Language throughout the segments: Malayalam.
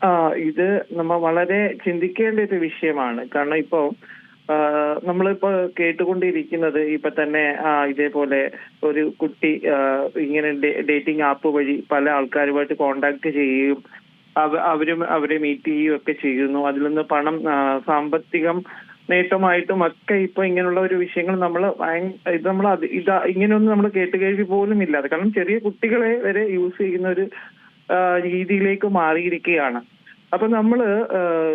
ആ ഇത് നമ്മ വളരെ ചിന്തിക്കേണ്ട ഒരു വിഷയമാണ്. കാരണം ഇപ്പോ നമ്മളിപ്പോ കേട്ടുകൊണ്ടിരിക്കുന്നത് ഇപ്പൊ തന്നെ ഇതേപോലെ ഒരു കുട്ടി ഇങ്ങനെ ഡേറ്റിംഗ് ആപ്പ് വഴി പല ആൾക്കാരുമായിട്ട് കോണ്ടാക്ട് ചെയ്യുകയും അവരും അവരെ മീറ്റ് ചെയ്യുകയും ഒക്കെ ചെയ്യുന്നു. അതിൽ നിന്ന് പണം സാമ്പത്തികം നേട്ടമായിട്ടും ഒക്കെ ഇപ്പൊ ഇങ്ങനെയുള്ള ഒരു വിഷയങ്ങൾ നമ്മൾ ഇത് നമ്മൾ ഇത് ഇങ്ങനെയൊന്നും നമ്മൾ കേട്ടുകേൾവി പോലും ഇല്ലാതെ കാരണം ചെറിയ കുട്ടികളെ വരെ യൂസ് ചെയ്യുന്ന ഒരു രീതിയിലേക്ക് മാറിയിരിക്കുകയാണ്. അപ്പൊ നമ്മൾ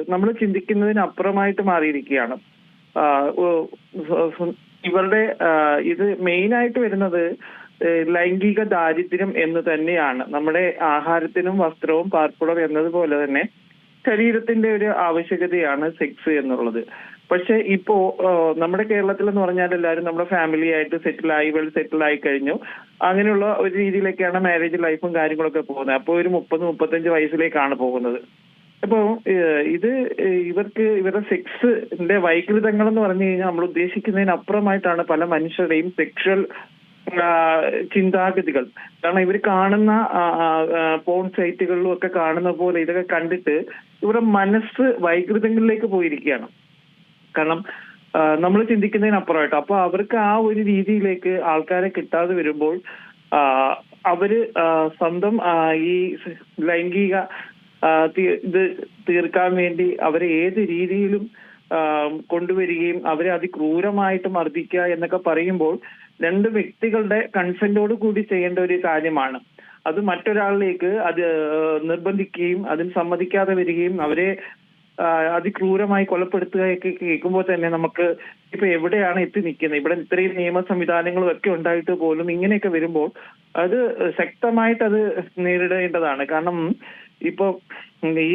നമ്മൾ ചിന്തിക്കുന്നതിനപ്പുറമായിട്ട് മാറിയിരിക്കുകയാണ്. ഇവരുടെ ഇത് മെയിൻ ആയിട്ട് വരുന്നത് ലൈംഗിക ദാരിദ്ര്യം എന്ന് തന്നെയാണ്. നമ്മുടെ ആഹാരത്തിനും വസ്ത്രവും പാർപ്പിടം എന്നതുപോലെ തന്നെ ശരീരത്തിന്റെ ഒരു ആവശ്യകതയാണ് സെക്സ് എന്നുള്ളത്. പക്ഷെ ഇപ്പോ നമ്മുടെ കേരളത്തിൽ എന്ന് പറഞ്ഞാൽ എല്ലാവരും നമ്മുടെ ഫാമിലി ആയിട്ട് സെറ്റിൽ ആയി വെൽ സെറ്റിൽ ആയി കഴിഞ്ഞു. അങ്ങനെയുള്ള ഒരു രീതിയിലേക്കാണ് മാരേജ് ലൈഫും കാര്യങ്ങളൊക്കെ പോകുന്നത്. അപ്പോൾ ഒരു മുപ്പത് മുപ്പത്തഞ്ച് വയസ്സിലേക്കാണ് പോകുന്നത്. അപ്പോ ഇത് ഇവർക്ക് ഇവരുടെ സെക്സിന്റെ വൈകൃതങ്ങൾ എന്ന് പറഞ്ഞു കഴിഞ്ഞാൽ നമ്മൾ ഉദ്ദേശിക്കുന്നതിനപ്പുറമായിട്ടാണ് പല മനുഷ്യരുടെയും സെക്ഷൽ ചിന്താഗതികൾ. കാരണം ഇവർ കാണുന്ന പോൺ സൈറ്റുകളിലും ഒക്കെ കാണുന്ന പോലെ ഇതൊക്കെ കണ്ടിട്ട് ഇവരുടെ മനസ്സ് വൈകൃതങ്ങളിലേക്ക് പോയിരിക്കുകയാണ്. കാരണം നമ്മൾ ചിന്തിക്കുന്നതിനപ്പുറമായിട്ട്. അപ്പൊ അവർക്ക് ആ ഒരു രീതിയിലേക്ക് ആൾക്കാരെ കിട്ടാതെ വരുമ്പോൾ അവർ സ്വന്തം ഈ ലൈംഗിക ഇത് തീർക്കാൻ വേണ്ടി അവരെ ഏത് രീതിയിലും കൊണ്ടുവരികയും അവരെ അതിക്രൂരമായിട്ട് മർദ്ദിക്കുക എന്നൊക്കെ പറയുമ്പോൾ രണ്ട് വ്യക്തികളുടെ കൺസെന്റോട് കൂടി ചെയ്യേണ്ട ഒരു കാര്യമാണ്. അത് മറ്റൊരാളിലേക്ക് അത് നിർബന്ധിക്കുകയും അതിന് സമ്മതിക്കാതെ വരികയും അവരെ അതിക്രൂരമായി കൊലപ്പെടുത്തുകയൊക്കെ കേൾക്കുമ്പോൾ തന്നെ നമുക്ക് ഇപ്പൊ എവിടെയാണ് എത്തി നിൽക്കുന്നത്? ഇവിടെ ഇത്രയും നിയമ സംവിധാനങ്ങളും ഒക്കെ ഉണ്ടായിട്ട് പോലും ഇങ്ങനെയൊക്കെ വരുമ്പോൾ അത് ശക്തമായിട്ട് അത് നേരിടേണ്ടതാണ്. കാരണം ഇപ്പൊ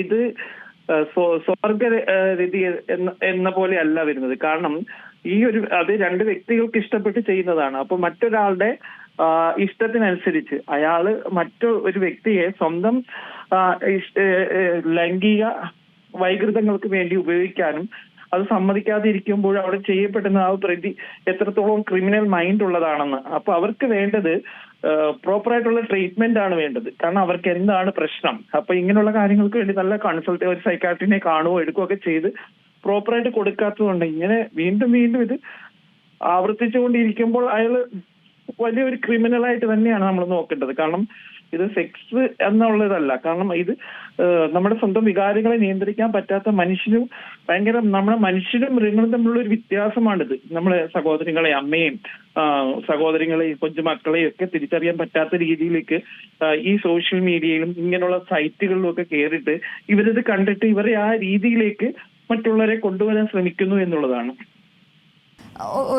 ഇത് സ്വർഗരതി എന്ന എന്ന പോലെ അല്ല വരുന്നത്. കാരണം ഈ ഒരു അത് രണ്ട് വ്യക്തികൾക്ക് ഇഷ്ടപ്പെട്ട് ചെയ്യുന്നതാണ്. അപ്പൊ മറ്റൊരാളുടെ ഇഷ്ടത്തിനനുസരിച്ച് അയാൾ മറ്റു ഒരു വ്യക്തിയെ സ്വന്തം ലൈംഗിക വൈകൃതങ്ങൾക്ക് വേണ്ടി ഉപയോഗിക്കാനും അത് സമ്മതിക്കാതെ ഇരിക്കുമ്പോൾ അവിടെ ചെയ്യപ്പെടുന്ന ആ പ്രതി എത്രത്തോളം ക്രിമിനൽ മൈൻഡ് ഉള്ളതാണെന്ന്. അപ്പൊ അവർക്ക് വേണ്ടത് പ്രോപ്പറായിട്ടുള്ള ട്രീറ്റ്മെന്റ് ആണ് വേണ്ടത്. കാരണം അവർക്ക് എന്താണ് പ്രശ്നം? അപ്പൊ ഇങ്ങനെയുള്ള കാര്യങ്ങൾക്ക് വേണ്ടി നല്ല കൺസൾട്ട് ഒരു സൈക്കാട്രിനെ കാണുകയോ എടുക്കുകയോ ഒക്കെ ചെയ്ത് പ്രോപ്പർ ആയിട്ട് കൊടുക്കാത്തതുകൊണ്ട് ഇങ്ങനെ വീണ്ടും വീണ്ടും ഇത് ആവർത്തിച്ചുകൊണ്ടിരിക്കുമ്പോൾ അയാൾ വലിയൊരു ക്രിമിനലായിട്ട് തന്നെയാണ് നമ്മൾ നോക്കേണ്ടത്. കാരണം ഇത് സെക്സ് എന്നുള്ളതല്ല. കാരണം ഇത് നമ്മുടെ സ്വന്തം വികാരങ്ങളെ നിയന്ത്രിക്കാൻ പറ്റാത്ത മനുഷ്യനും ഭയങ്കര നമ്മുടെ മനുഷ്യരും മൃഗങ്ങളും തമ്മിലുള്ള ഒരു വ്യത്യാസമാണിത്. നമ്മളെ സഹോദരങ്ങളെ അമ്മയും സഹോദരങ്ങളെയും കൊച്ചുമക്കളെയും ഒക്കെ തിരിച്ചറിയാൻ പറ്റാത്ത രീതിയിലേക്ക് ഈ സോഷ്യൽ മീഡിയയിലും ഇങ്ങനെയുള്ള സൈറ്റുകളിലും ഒക്കെ കയറിയിട്ട് ഇവരിത് കണ്ടിട്ട് ഇവരെ ആ രീതിയിലേക്ക് മറ്റുള്ളവരെ കൊണ്ടുവരാൻ ശ്രമിക്കുന്നു എന്നുള്ളതാണ്.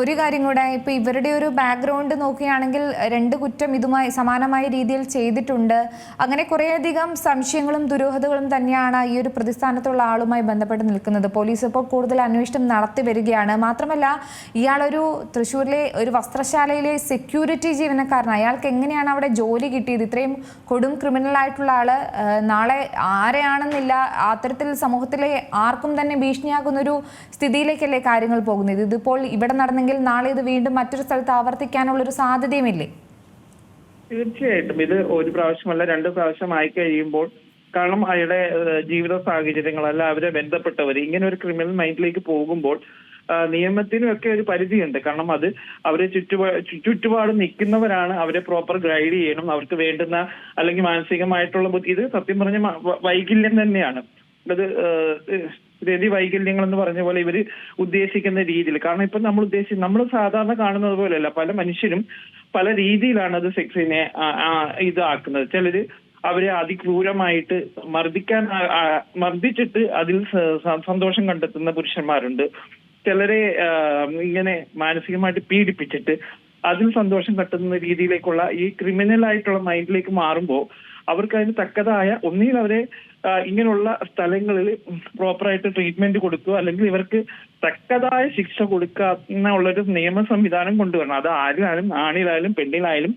ഒരു കാര്യം കൂടെ ഇപ്പൊ ഇവരുടെ ഒരു ബാക്ക്ഗ്രൗണ്ട് നോക്കുകയാണെങ്കിൽ രണ്ട് കുറ്റം ഇതുമായി സമാനമായ രീതിയിൽ ചെയ്തിട്ടുണ്ട്. അങ്ങനെ കുറേയധികം സംശയങ്ങളും ദുരൂഹതകളും തന്നെയാണ് ഈ ഒരു പ്രതിസ്ഥാനത്തുള്ള ആളുമായി ബന്ധപ്പെട്ട് നിൽക്കുന്നത്. പോലീസ് ഇപ്പോൾ കൂടുതൽ അന്വേഷണം നടത്തി വരികയാണ്. മാത്രമല്ല ഇയാളൊരു തൃശ്ശൂരിലെ ഒരു വസ്ത്രശാലയിലെ സെക്യൂരിറ്റി ജീവനക്കാരനാണ്. അയാൾക്ക് എങ്ങനെയാണ് അവിടെ ജോലി കിട്ടിയത്? ഇത്രയും കൊടും ക്രിമിനൽ ആയിട്ടുള്ള ആൾ നാളെ ആരെയാണെന്നില്ല അത്തരത്തിൽ സമൂഹത്തിലെ ആർക്കും തന്നെ ഭീഷണിയാകുന്ന ഒരു സ്ഥിതിയിലേക്കല്ലേ കാര്യങ്ങൾ പോകുന്നത്? ഇതിപ്പോൾ ഇവിടെ നടന്നെങ്കിൽ നാളെ ഇത് വീണ്ടും മറ്റൊരു സ്ഥലത്ത് ആവർത്തിക്കാനുള്ള ഒരു സാധ്യതയുമില്ലേ? തീർച്ചയായിട്ടും. ഇത് ഒരു പ്രാവശ്യമല്ല രണ്ട് പ്രാവശ്യം ആയി കഴിയുമ്പോൾ കാരണം അയാളുടെ ജീവിത സാഹചര്യങ്ങൾ അല്ല അവരെ ബന്ധപ്പെട്ടവർ. ഇങ്ങനെ ഒരു ക്രിമിനൽ മൈൻഡിലേക്ക് പോകുമ്പോൾ ആ, നിയമത്തിനും ഒക്കെ ഒരു പരിധിയുണ്ട്. കാരണം അത് അവരെ ചുറ്റുപാ ചുറ്റുപാട് നിൽക്കുന്നവരാണ് അവരെ പ്രോപ്പർ ഗൈഡ് ചെയ്യണം അവർക്ക് വേണ്ടുന്ന അല്ലെങ്കിൽ മാനസികമായിട്ടുള്ള ബുദ്ധി. ഇത് സത്യം പറഞ്ഞ വൈകല്യം തന്നെയാണ്. അത് രതി വൈകല്യങ്ങൾ എന്ന് പറഞ്ഞ പോലെ ഇവർ ഉദ്ദേശിക്കുന്ന രീതിയിൽ. കാരണം ഇപ്പൊ നമ്മൾ ഉദ്ദേശിച്ച് നമ്മൾ സാധാരണ കാണുന്നത് പോലെയല്ല. പല മനുഷ്യരും പല രീതിയിലാണ് അത് സെക്സിനെ ഇതാക്കുന്നത്. ചിലര് അവരെ അതിക്രൂരമായിട്ട് മർദ്ദിക്കാൻ മർദ്ദിച്ചിട്ട് അതിൽ സന്തോഷം കണ്ടെത്തുന്ന പുരുഷന്മാരുണ്ട്. ചിലരെ ഇങ്ങനെ മാനസികമായിട്ട് പീഡിപ്പിച്ചിട്ട് അതിൽ സന്തോഷം കണ്ടെത്തുന്ന രീതിയിലേക്കുള്ള ഈ ക്രിമിനൽ ആയിട്ടുള്ള മൈൻഡിലേക്ക് മാറുമ്പോൾ അവർക്ക് അതിന് തക്കതായ ഒന്നിൽ അവരെ ഇങ്ങനെയുള്ള സ്ഥലങ്ങളിൽ പ്രോപ്പറായിട്ട് ട്രീറ്റ്മെന്റ് കൊടുക്കുക അല്ലെങ്കിൽ ഇവർക്ക് തക്കതായ ശിക്ഷ കൊടുക്കുക ഉള്ളൊരു നിയമ സംവിധാനം കൊണ്ടുവരണം. അത് ആരിലായാലും ആണിലായാലും പെണ്ണിലായാലും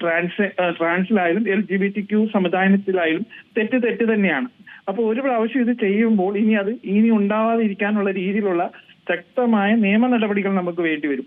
trans ട്രാൻസിലായാലും L G B T Q സമുദായത്തിലായാലും തെറ്റ് തെറ്റ് തന്നെയാണ്. അപ്പൊ ഒരു പ്രാവശ്യം ഇത് ചെയ്യുമ്പോൾ ഇനി അത് ഇനി ഉണ്ടാവാതിരിക്കാനുള്ള രീതിയിലുള്ള ശക്തമായ നിയമ നടപടികൾ നമുക്ക് വേണ്ടി വരും.